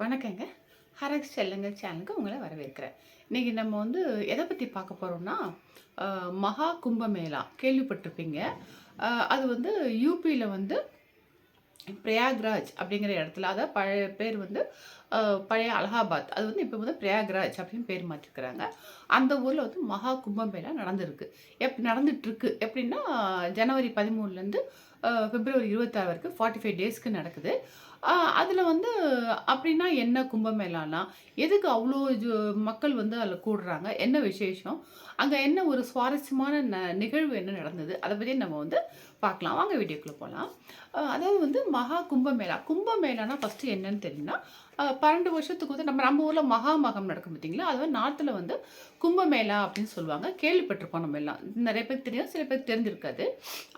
வணக்கங்க. ஹரக்ஸ் செல்லுங்க சேனலுக்கு உங்களை வரவேற்கிறேன். இன்றைக்கி நம்ம வந்து எதை பற்றி பார்க்க போகிறோம்னா மகா கும்பமேளா கேள்விப்பட்டிருப்பீங்க. அது வந்து யூபியில் வந்து பிரயாக்ராஜ் அப்படிங்கிற இடத்துல அதாவது பழைய பேர் வந்து பழைய அலகாபாத். அது வந்து இப்போ வந்து பிரயாக்ராஜ் அப்படின்னு பேர் மாற்றிருக்கிறாங்க. அந்த ஊரில் வந்து மகா கும்பமேளா நடந்திருக்கு. எப் நடந்துட்டுருக்கு எப்படின்னா ஜனவரி பதிமூணுலேருந்து பிப்ரவரி இருபத்தாறு வரைக்கும் ஃபார்ட்டி ஃபைவ் டேஸ்க்கு நடக்குது. அதில் வந்து அப்படின்னா என்ன கும்பமேளானா எதுக்கு அவ்வளோ மக்கள் வந்து அதில் கூடுறாங்க? என்ன விசேஷம்? அங்கே என்ன ஒரு சுவாரஸ்யமான ந நிகழ்வு என்ன நடந்தது? அதை பற்றி நம்ம வந்து பார்க்கலாம். வாங்க வீடியோக்குள்ளே போகலாம் அதாவது வந்து மகா கும்பமேளா. கும்பமேளானா ஃபஸ்ட்டு என்னன்னு தெரியும்னா பன்னெண்டு வருஷத்துக்கு வந்து நம்ம நம்ம ஊரில் மகா மகம் நடக்கும் பார்த்தீங்களா அது வந்து நார்த்தில் வந்து கும்பமேளா அப்படின்னு சொல்லுவாங்க. கேள்விப்பட்டிருப்போம் நம்ம எல்லாம். நிறைய பேருக்கு தெரியும் சில பேருக்கு தெரிஞ்சிருக்காது.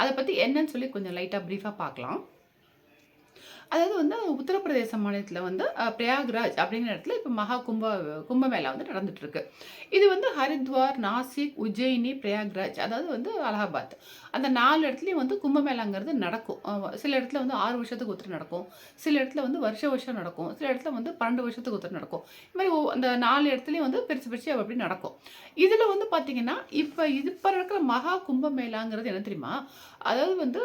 அதை பற்றி என்னன்னு சொல்லி கொஞ்சம் லைட்டாக ப்ரீஃபாக பார்க்கலாம். அதாவது வந்து உத்தரப்பிரதேச மாநிலத்தில் வந்து பிரயாக்ராஜ் அப்படிங்கிற இடத்துல இப்போ மகா கும்ப கும்பமேளா வந்து நடந்துகிட்ருக்கு இது வந்து ஹரித்வார் நாசிக் உஜ்ஜயினி பிரயாக்ராஜ் அதாவது வந்து அலகாபாத். அந்த நாலு இடத்துலையும் வந்து கும்பமேளாங்கிறது நடக்கும். சில இடத்துல வந்து ஆறு வருஷத்துக்கு ஒருத்தர் நடக்கும். சில இடத்துல வந்து வருஷ வருஷம் நடக்கும். சில இடத்துல வந்து பன்னெண்டு வருஷத்துக்கு ஒருத்தர் நடக்கும். இது மாதிரி அந்த நாலு இடத்துலையும் வந்து பிரித்து பிரித்து அப்படி நடக்கும். இதில் வந்து பார்த்திங்கன்னா இப்போ இது இப்போ நடக்கிற மகா கும்பமேளாங்கிறது என்ன தெரியுமா? அதாவது வந்து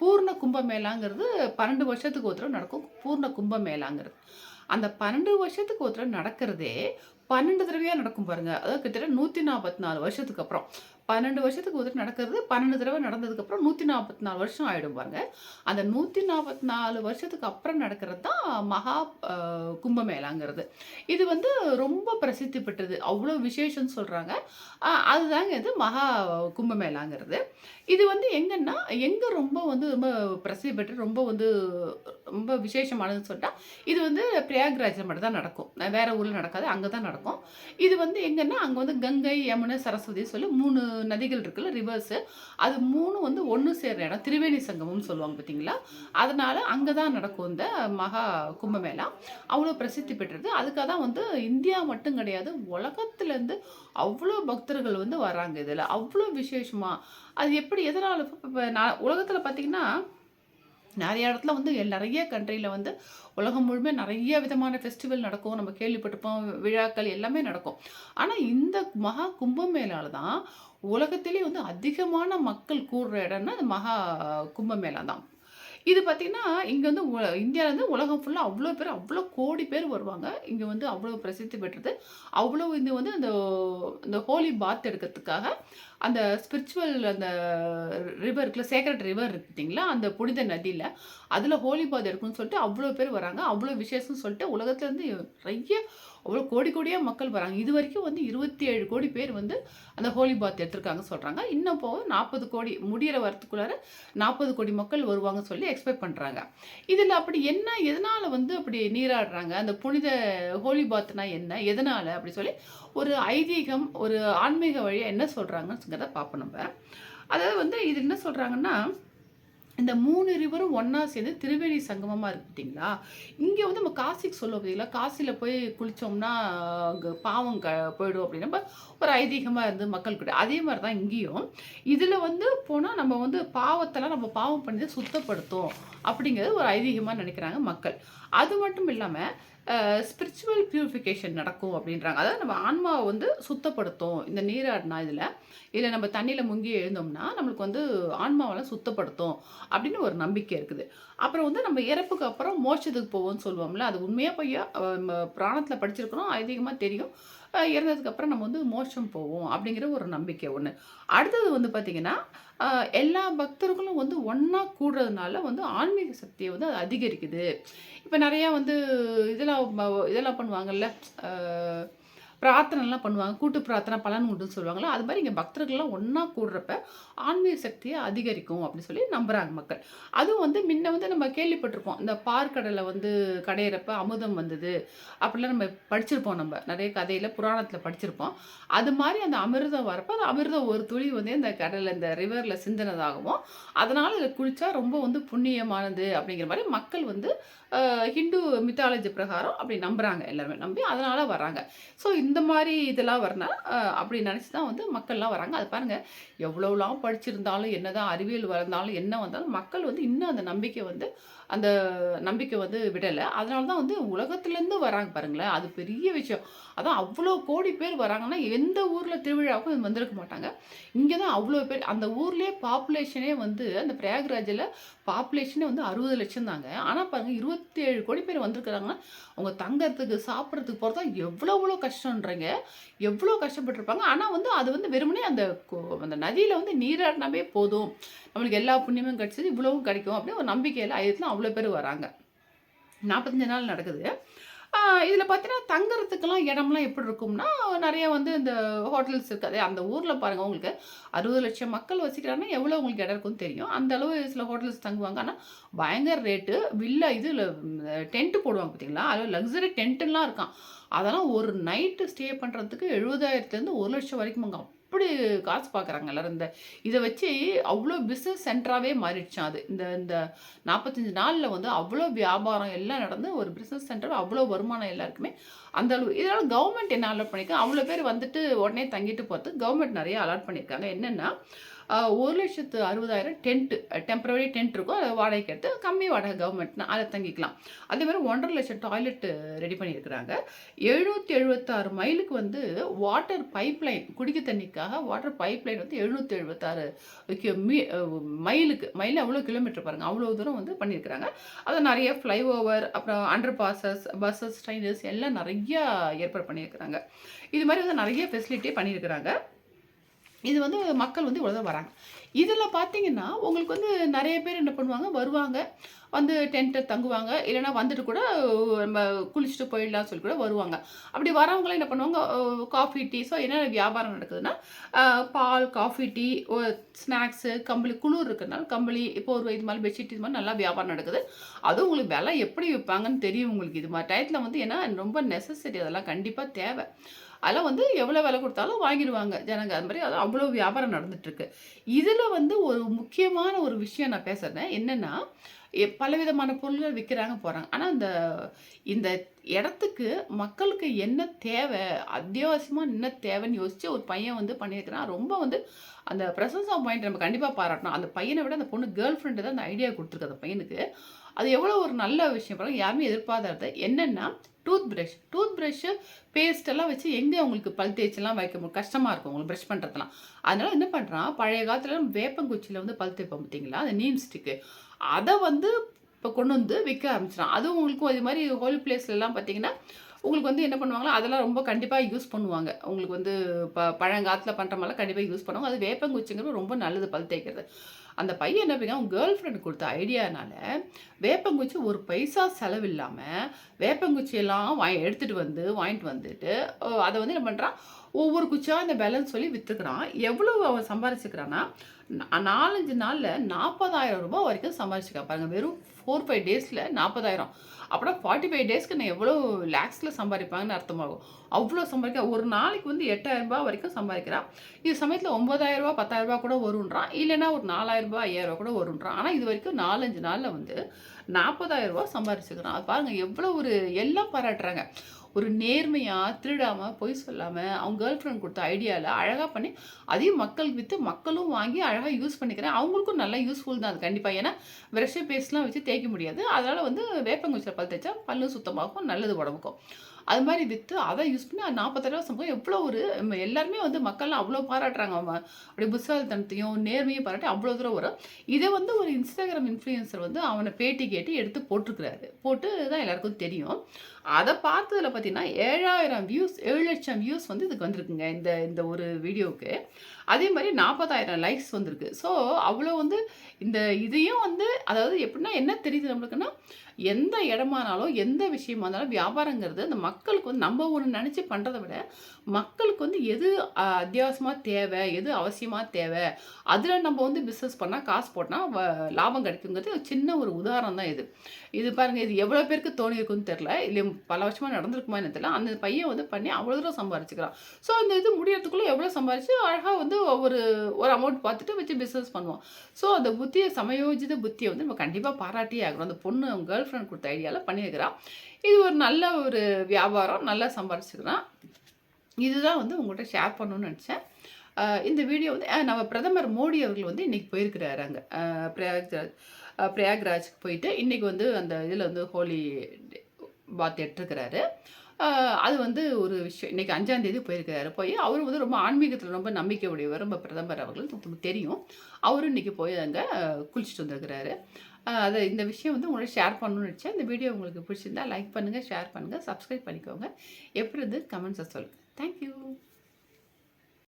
பூர்ண கும்பமேளாங்கிறது பன்னெண்டு வருஷத்துக்கு ஒரு தடவை நடக்கும் பூர்ண கும்பமேளாங்கிறது. அந்த பன்னெண்டு வருஷத்துக்கு ஒரு தடவை நடக்கிறதே பன்னெண்டு தடவையாக நடக்கும் பாருங்கள் அதாவது கிட்டத்தட்ட நூற்றி நாற்பத்தி நாலு வருஷத்துக்கு அப்புறம். பன்னெண்டு வருஷத்துக்கு ஒருத்தர் நடக்கிறது பன்னெண்டு தடவை நடந்ததுக்கப்புறம் நூற்றி நாற்பத்தி நாலு வருஷம் ஆகிடும் பாருங்க. அந்த நூற்றி நாற்பத்தி நாலு வருஷத்துக்கு அப்புறம் நடக்கிறது தான் மகா கும்பமேளாங்கிறது. இது வந்து ரொம்ப பிரசித்தி பெற்றது. அவ்வளோ விசேஷம்னு சொல்கிறாங்க அதுதாங்க இது மகா கும்பமேளாங்கிறது. இது வந்து எங்கன்னா எங்கே ரொம்ப வந்து ரொம்ப பிரசித்தி பெற்று ரொம்ப வந்து ரொம்ப விசேஷமானதுன்னு சொல்லிட்டா இது வந்து பிரயாக்ராஜில் மட்டும் தான் நடக்கும் வேறு ஊரில் நடக்காது அங்கே தான் நடக்கும். இது வந்து எங்கன்னா அங்கே வந்து கங்கை யமுனை சரஸ்வதி சொல்லி மூணு நதிகள் இருக்குல்ல ரிவர்ஸு அது மூணு வந்து ஒன்று சேர்ற இடம் திரிவேணி சங்கமம்னு சொல்லுவாங்க பார்த்தீங்களா அதனால் அங்கே தான் நடக்கும் இந்த மகா கும்பமேளா. அவ்வளோ பிரசித்தி பெற்றது. அதுக்காக தான் வந்து இந்தியா மட்டும் கிடையாது உலகத்துலேருந்து அவ்வளோ பக்தர்கள் வந்து வராங்க இதில். அவ்வளோ விசேஷமாக அது எப்படி எதனால் இப்போ நான் உலகத்தில் பார்த்தீங்கன்னா நிறைய இடத்துல வந்து நிறைய கண்ட்ரியில் வந்து உலகம் முழுமே நிறைய விதமான ஃபெஸ்டிவல் நடக்கும். நம்ம கேள்விப்பட்டிருப்போம் விழாக்கள் எல்லாமே நடக்கும். ஆனால் இந்த மகா கும்பமேளால தான் உலகத்திலே வந்து அதிகமான மக்கள் கூடுற இடம்னா அது மகா கும்பமேளா தான் இது பார்த்திங்கன்னா இங்கே வந்து உ- இந்தியாவிலேருந்து உலகம் ஃபுல்லாக அவ்வளோ பேர் அவ்வளோ கோடி பேர் வருவாங்க. இங்கே வந்து அவ்வளோ பிரசித்தி பெற்றது. அவ்வளோ இது வந்து அந்த இந்த ஹோலி பாத் எடுக்கிறதுக்காக அந்த ஸ்பிரிச்சுவல் அந்த ரிவர் இருக்குல்ல சேக்ரட் ரிவர் இருக்கு அந்த புனித நதியில் அதில் ஹோலி பாத் எடுக்கணும்னு சொல்லிட்டு அவ்வளோ பேர் வராங்க. அவ்வளோ விசேஷம்னு சொல்லிட்டு உலகத்துலேருந்து நிறைய அவ்வளோ கோடி கோடியாக மக்கள் வராங்க. இது வரைக்கும் வந்து இருபத்தி ஏழு கோடி பேர் வந்து அந்த ஹோலி பாத் எடுத்திருக்காங்க சொல்கிறாங்க இன்னும் போக நாற்பது கோடி முடியிற வரத்துக்குள்ளார நாற்பது கோடி மக்கள் வருவாங்க சொல்லி எக்ஸ்பெக்ட் பண்ணுறாங்க இதில் அப்படி என்ன எதனால் வந்து அப்படி நீராடுறாங்க? அந்த புனித ஹோலி பாத்னா என்ன? எதனால்? அப்படி சொல்லி ஒரு ஐதீகம் ஒரு ஆன்மீக வழியாக என்ன சொல்கிறாங்கங்கிறத பார்ப்போம் நம்ம. அதாவது வந்து இது என்ன சொல்கிறாங்கன்னா இந்த மூணு ரிவரும் ஒன்றா சேர்ந்து திருவேணி சங்கமமாக இருக்கு பார்த்தீங்களா? இங்கே வந்து நம்ம காசிக்கு சொல்லுவோம் பார்த்தீங்களா? காசியில் போய் குளித்தோம்னா அங்கே பாவம் க போயிடும் அப்படின்னு. நம்ம ஒரு ஐதீகமாக இருந்து மக்கள் கூட அதே மாதிரி தான் இங்கேயும். இதில் வந்து போனால் நம்ம வந்து பாவத்தெல்லாம் நம்ம பாவம் பண்ணி சுத்தப்படுத்தும் அப்படிங்கிறது ஒரு ஐதீகமாக நினைக்கிறாங்க மக்கள். அது மட்டும் இல்லாமல் ஸ்பிரிச்சுவல் பியூரிஃபிகேஷன் நடக்கும் அப்படின்றாங்க. அதாவது நம்ம ஆன்மாவை வந்து சுத்தப்படுத்தும். இந்த நீராடினா இதில் இதில் நம்ம தண்ணியில் முங்கி எழுந்தோம்னா நம்மளுக்கு வந்து ஆன்மாவெல்லாம் சுத்தப்படுத்தும் அப்படின்னு ஒரு நம்பிக்கை இருக்குது. அப்புறம் வந்து நம்ம இறப்புக்கு அப்புறம் மோட்சத்துக்கு போவோம்னு சொல்லுவோம்ல அது உண்மையாக பையா பிராணத்தில் படிச்சிருக்கிறோம் அதிகமாக தெரியும். அஹ் நம்ம வந்து மோட்சம் போவோம் அப்படிங்கிற ஒரு நம்பிக்கை ஒன்று அடுத்தது வந்து பார்த்திங்கன்னா எல்லா பக்தர்களும் வந்து ஒன்றா கூடுறதுனால வந்து ஆன்மீக சக்தியை வந்து அது அதிகரிக்குது. இப்போ நிறையா வந்து இதெல்லாம் இதெல்லாம் பண்ணுவாங்கல்ல பிரார்த்தனைலாம் பண்ணுவாங்க கூட்டு பிரார்த்தனை பலன் உண்டுன்னு சொல்லுவாங்களா அது மாதிரி இங்கே பக்தர்கள்லாம் ஒன்றா கூடுறப்ப ஆன்மீக சக்தியை அதிகரிக்கும் அப்படின்னு சொல்லி நம்புகிறாங்க மக்கள். அதுவும் வந்து முன்ன வந்து நம்ம கேள்விப்பட்டிருப்போம் இந்த பார்க்கடலை வந்து கடையிறப்ப அமுதம் வந்தது அப்படிலாம் நம்ம படிச்சிருப்போம் நம்ம. நிறைய கதையில் புராணத்தில் படிச்சிருப்போம். அது மாதிரி அந்த அமிர்தம் வரப்போ அந்த அமிர்தம் ஒரு துளி வந்து இந்த கடலில் இந்த ரிவரில் சிந்தினதாகவும் அதனால் இதை குளித்தா ரொம்ப வந்து புண்ணியமானது அப்படிங்கிற மாதிரி மக்கள் வந்து ஹிந்து மித்தாலஜி பிரகாரம் அப்படி நம்புகிறாங்க எல்லாருமே நம்பி அதனால் வராங்க ஸோ இந்த மாதிரி இதெல்லாம் வரனால அப்படி நினச்சி தான் வந்து மக்கள்லாம் வராங்க அது பாருங்கள் எவ்வளோலாம் படிச்சிருந்தாலும் என்னதான் அறிவியல் வளர்ந்தாலும் என்ன வந்தாலும் மக்கள் வந்து இன்னும் அந்த நம்பிக்கை வந்து அந்த நம்பிக்கை வந்து விடலை. அதனால தான் வந்து உலகத்துலேருந்து வராங்க பாருங்களேன் அது பெரிய விஷயம். அதான் அவ்வளோ கோடி பேர் வராங்கன்னா எந்த ஊரில் திருவிழாவுக்கும் வந்திருக்க மாட்டாங்க. இங்கே தான் அவ்வளோ பேர் அந்த ஊர்லேயே பாப்புலேஷனே வந்து அந்த பிரயாக்ராஜில் பாப்புலேஷனே வந்து அறுபது லட்சம் தாங்க ஆனால் பாருங்கள் இருபத்தி ஏழு கோடி பேர் வந்திருக்கிறாங்கன்னா அவங்க தங்கறதுக்கு சாப்பிட்றதுக்கு போகிறதா எவ்வளோ எவ்வளோ கஷ்டன்றீங்க எவ்வளோ கஷ்டப்பட்டிருப்பாங்க. ஆனால் வந்து அது வந்து வெறுமனே அந்த கோ- அந்த நதியில் வந்து நீராடினாவே போதும். நம்மளுக்கு எல்லா புண்ணியமும் கிடச்சிது இவ்வளவும் கிடைக்கும். அப்படின்னு ஒரு நம்பிக்கையில் ஆயிரத்துல அவ்வளோ பேர் வராங்க. நாற்பத்தஞ்சு நாள் நடக்குது. இதில் பார்த்தீங்கன்னா தங்குறதுக்கெல்லாம் இடம்லாம் எப்படி இருக்கும்னா நிறைய வந்து இந்த ஹோட்டல்ஸ் இருக்காது. அந்த ஊரில் பாருங்கள் உங்களுக்கு அறுபது லட்சம் மக்கள் வசிக்கிறாங்கன்னா எவ்வளோ உங்களுக்கு இடம் இருக்கும்னு தெரியும். அந்த அளவு சில ஹோட்டல்ஸ் தங்குவாங்க. ஆனால் பயங்கர ரேட்டு வில்லா இது டென்ட்டு போடுவாங்க பார்த்தீங்களா அது லக்ஸரி டென்ட்டுலாம் இருக்கான் அதெல்லாம் ஒரு நைட்டு ஸ்டே பண்ணுறதுக்கு எழுபதாயிரத்துலேருந்து ஒரு லட்சம் வரைக்கும் அங்கே அப்படி காசு பார்க்குறாங்க எல்லோரும்? இந்த இதை வச்சு அவ்வளோ பிஸ்னஸ் சென்டராகவே மாறிடுச்சான் அது இந்த இந்த நாற்பத்தஞ்சு நாளில் வந்து அவ்வளோ வியாபாரம் எல்லாம் நடந்து ஒரு பிஸ்னஸ் சென்டர் அவ்வளோ வருமானம் எல்லாருக்குமே அந்த அளவு. இதனால் கவர்மெண்ட் என்ன அலாட் பண்ணியிருக்காங்க அவ்வளோ பேர் வந்துட்டு உடனே தங்கிட்டு போகிறது கவர்மெண்ட் நிறைய அலாட் பண்ணியிருக்காங்க. என்னென்னா ஒரு லட்சத்து அறுபதாயிரம் டென்ட்டு டெம்பரவரி டென்ட் இருக்கும். அதை வாடகைக்கு எடுத்து கம்மி வாடகை கவர்மெண்ட்னா அதை தங்கிக்கலாம். அதே மாதிரி ஒன்றரை லட்சம் டாய்லெட் ரெடி பண்ணியிருக்கிறாங்க. எழுநூற்றி எழுபத்தாறு மைலுக்கு வந்து வாட்டர் பைப்லைன் குடிக்க தண்ணிக்காக வாட்டர் பைப்லைன் வந்து எழுநூற்றி எழுபத்தாறு மீ மைலுக்கு மைல் அவ்வளோ கிலோமீட்டர் பாருங்கள் அவ்வளோ தூரம் வந்து பண்ணியிருக்கிறாங்க. அதை நிறைய ஃப்ளைஓவர் அப்புறம் அண்டர் பாசஸ் பஸ்ஸஸ் ட்ரெயினர்ஸ் எல்லாம் நிறையா ஏற்பாடு பண்ணியிருக்கிறாங்க. இது மாதிரி வந்து நிறைய ஃபெசிலிட்டி பண்ணியிருக்கிறாங்க. இது வந்து மக்கள் வந்து இவ்வளோ தான் வராங்க. இதில் பார்த்தீங்கன்னா உங்களுக்கு வந்து நிறைய பேர் என்ன பண்ணுவாங்க? வருவாங்க. வந்து டென்ட்டை தங்குவாங்க. இல்லைன்னா வந்துட்டு கூட நம்ம குளிச்சுட்டு போயிடலாம் சொல்லி கூட வருவாங்க. அப்படி வரவங்களாம் என்ன பண்ணுவாங்க? காஃபி டீ ஸோ என்னென்ன வியாபாரம் நடக்குதுன்னா பால் காஃபி டீ ஸ்நாக்ஸு கம்பளி குளிர் இருக்கிறதுனால கம்பளி இப்போ ஒரு இது மாதிரி பெட்ஷீட் இது மாதிரி நல்லா வியாபாரம் நடக்குது. அதுவும் உங்களுக்கு விலை எப்படி விற்பாங்கன்னு தெரியும் உங்களுக்கு. இது மாதிரி டயத்தில் வந்து ஏன்னா ரொம்ப நெசசரி அதெல்லாம் கண்டிப்பாக தேவை. அதெல்லாம் வந்து எவ்வளோ விலை கொடுத்தாலும் வாங்கிடுவாங்க ஜனங்க. அது மாதிரி அது அவ்வளோ வியாபாரம் நடந்துட்டுருக்கு இதில் வந்து ஒரு முக்கியமான ஒரு விஷயம் நான் பேசுகிறேன் என்னென்னா பலவிதமான பொருள்கள் விற்கிறாங்க போகிறாங்க ஆனால் இந்த இந்த இடத்துக்கு மக்களுக்கு என்ன தேவை அத்தியாவசியமாக என்ன தேவைன்னு யோசித்து ஒரு பையன் வந்து பண்ணியிருக்கிறான். ரொம்ப வந்து அந்த ப்ரெசன்ஸ் ஆஃப் மைண்ட் நம்ம கண்டிப்பாக பாராட்டணும். அந்த பையனை விட அந்த பொண்ணு கேர்ள் ஃப்ரெண்டு தான் அந்த ஐடியா கொடுத்துருக்கு அந்த பையனுக்கு. அது எவ்வளோ ஒரு நல்ல விஷயம் பாருங்கள் யாருமே எதிர்பார்த்தது என்னென்னா டூத் ப்ரஷ் டூத் ப்ரஷ்ஷு பேஸ்ட்டெல்லாம் வச்சு எங்கே அவங்களுக்கு பல் தேய்ச்செல்லாம் வைக்க முடியும்? கஷ்டமாக இருக்கும் உங்களுக்கு ப்ரஷ் பண்ணுறதுலாம் அதனால் என்ன பண்ணுறான் பழைய காலத்தில் வேப்பங்குச்சியில் வந்து பல் தேய்ப்போம் பார்த்தீங்களா அந்த நீம் ஸ்டிக்கு அதை வந்து இப்போ கொண்டு வந்து விற்க ஆரம்பிச்சிடான் அதுவும் உங்களுக்கு இது மாதிரி ஹோல் பிளேஸ்லலாம் பார்த்தீங்கன்னா உங்களுக்கு வந்து என்ன பண்ணுவாங்களோ அதெல்லாம் ரொம்ப கண்டிப்பாக யூஸ் பண்ணுவாங்க. உங்களுக்கு வந்து ப பழங்காலத்தில் பண்ணுற மாதிரிலாம் கண்டிப்பாக யூஸ் பண்ணுவாங்க. அது வேப்பங்குச்சிங்கிறது ரொம்ப நல்லது பல் தேய்க்கிறது. அந்த பையன் என்ன பண்ணா அவங்க கேர்ள் ஃப்ரெண்டு கொடுத்த ஐடியானால வேப்பங்குச்சி ஒரு பைசா செலவில்லாமல் வேப்பங்குச்சியெல்லாம் வாங்கி எடுத்துகிட்டு வந்து வாங்கிட்டு வந்துட்டு அதை வந்து என்ன பண்ணுறான் ஒவ்வொரு குச்சியாக அந்த பேலன்ஸ் சொல்லி விற்றுக்கிறான் எவ்வளோ அவன் சம்பாரிச்சுக்கிறான்னா நாலஞ்சு நாளில் நாற்பதாயிரம் ரூபாய் வரைக்கும் சம்பாரிச்சுக்கா பாருங்கள் வெறும் ஃபோர் ஃபைவ் டேஸில் நாற்பதாயிரம் அப்படின்னா ஃபார்ட்டி ஃபைவ் டேஸ்க்கு நான் எவ்வளோ லேக்ஸில் சம்பாதிப்பாங்கன்னு அர்த்தமாகும். அவ்வளோ சம்பாதிக்க ஒரு நாளைக்கு வந்து எட்டாயிரம் ரூபாய் வரைக்கும் சம்பாதிக்கிறான் இது சமயத்தில் ஒம்பதாயிரம் ரூபாய் பத்தாயிரம் கூட வருன்றான் இல்லைன்னா ஒரு நாலாயிரம் ரூபாய் ஐயாயிரம் கூட வருன்றான் ஆனால் இது வரைக்கும் நாலஞ்சு நாளில் வந்து நாற்பதாயிரம் ரூபாய் சம்பாரிச்சுக்கிறான். அது பாருங்கள் எவ்வளோ ஒரு எல்லாம் பாராட்டுறாங்க. ஒரு நேர்மையாக திருடாமல் பொய் சொல்லாமல் அவங்க கேர்ள் ஃப்ரெண்ட் கொடுத்த ஐடியாவில் அழகாக பண்ணி அதையும் மக்களுக்கு விற்று மக்களும் வாங்கி அழகாக யூஸ் பண்ணிக்கிறேன். அவங்களுக்கும் நல்லா யூஸ்ஃபுல் தான் அது கண்டிப்பாக ஏன்னா ப்ரஷ்ஷு பேஸ்ட்லாம் வச்சு தேய்க்க முடியாது. அதனால் வந்து வேப்பங்குச்சியில் பல் தைச்சா பல்லும் சுத்தமாகும் நல்லது உடம்புக்கும். அது மாதிரி விற்று அதை யூஸ் பண்ணி அது நாற்பத்தாயிரம் சம்பவம் எவ்வளோ ஒரு எல்லாருமே வந்து மக்கள்லாம் அவ்வளோ பாராட்டுறாங்க. அவன் அப்படி புத்தாலித்தனத்தையும் நேர்மையும் பாராட்டி அவ்வளோ தூரம் வரும். இதை வந்து ஒரு இன்ஸ்டாகிராம் இன்ஃப்ளூயன்சர் வந்து அவனை பேட்டி கேட்டு எடுத்து போட்டிருக்கிறாரு. போட்டு தான் எல்லாருக்கும் தெரியும். அதை பார்த்ததில் பார்த்தீங்கன்னா ஏழாயிரம் வியூஸ் ஏழு லட்சம் வியூஸ் வந்து இதுக்கு வந்திருக்குங்க இந்த இந்த ஒரு வீடியோவுக்கு அதே மாதிரி நாற்பதாயிரம் லைக்ஸ் வந்திருக்கு. ஸோ அவ்வளோ வந்து இந்த இதையும் வந்து அதாவது எப்படின்னா என்ன தெரியுது நம்மளுக்குன்னா எந்த இடமானாலும் எந்த விஷயமா இருந்தாலும் வியாபாரங்கிறது அந்த மக்களுக்கு வந்து நம்ம ஒன்று நினச்சி பண்ணுறதை விட மக்களுக்கு வந்து எது அத்தியாவசியமாக தேவை எது அவசியமாக தேவை அதில் நம்ம வந்து பிஸ்னஸ் பண்ணால் காசு போட்டால் லாபம் கிடைக்குங்கிறது ஒரு சின்ன ஒரு உதாரணம் தான் இது. இது பாருங்கள் இது எவ்வளோ பேருக்கு தோணி இருக்குன்னு தெரில இல்லை பல வருஷமாக நடந்திருக்குமா என்ன தெரியல அந்த பையன் வந்து பண்ணி அவ்வளோ தூரம் சம்பாரிச்சுக்கிறான். ஸோ அந்த இது முடியறதுக்குள்ளே எவ்வளோ சம்பாரிச்சு அழகாக வந்து ஒரு ஒரு அமௌண்ட் பார்த்துட்டு வச்சு பிஸ்னஸ் பண்ணுவான். ஸோ அந்த புத்தியை சமயோஜித புத்தியை வந்து நம்ம கண்டிப்பாக பாராட்டியே ஆகணும். அந்த பொண்ணு அவங்க கேர்ள் ஃப்ரெண்ட் கொடுத்த ஐடியாவில் பண்ணியிருக்கிறான் இது ஒரு நல்ல ஒரு வியாபாரம் நல்லா சம்பாரிச்சுக்கிறான் இதுதான் வந்து உங்கள்கிட்ட ஷேர் பண்ணணும்னு நினச்சேன். இந்த வீடியோ வந்து நம்ம பிரதமர் மோடி அவர்கள் வந்து இன்னைக்கு போயிருக்கிறாரு அங்கே. பிரயாக்ராஜ் பிரயாக்ராஜுக்கு போயிட்டு இன்றைக்கி வந்து அந்த இதில் வந்து ஹோலி பாத் எடுத்துருக்கிறாரு. அது வந்து ஒரு விஷயம். இன்றைக்கி அஞ்சாந்தேதி போயிருக்கிறாரு. போய் அவர் வந்து ரொம்ப ஆன்மீகத்தில் ரொம்ப நம்பிக்கை உடையவர் ரொம்ப பிரதமர் அவர்கள் தெரியும். அவரும் இன்றைக்கி போய் அங்கே குளிச்சுட்டு வந்திருக்கிறாரு. அது இந்த விஷயம் வந்து உங்களை ஷேர் பண்ணணும்னு நினச்சேன். இந்த வீடியோ உங்களுக்கு பிடிச்சிருந்தா லைக் பண்ணுங்கள் ஷேர் பண்ணுங்கள் சப்ஸ்கிரைப் பண்ணிக்கோங்க. எப்படி இருந்து கமெண்ட்ஸை சொல்லுங்கள் தேங்க்யூ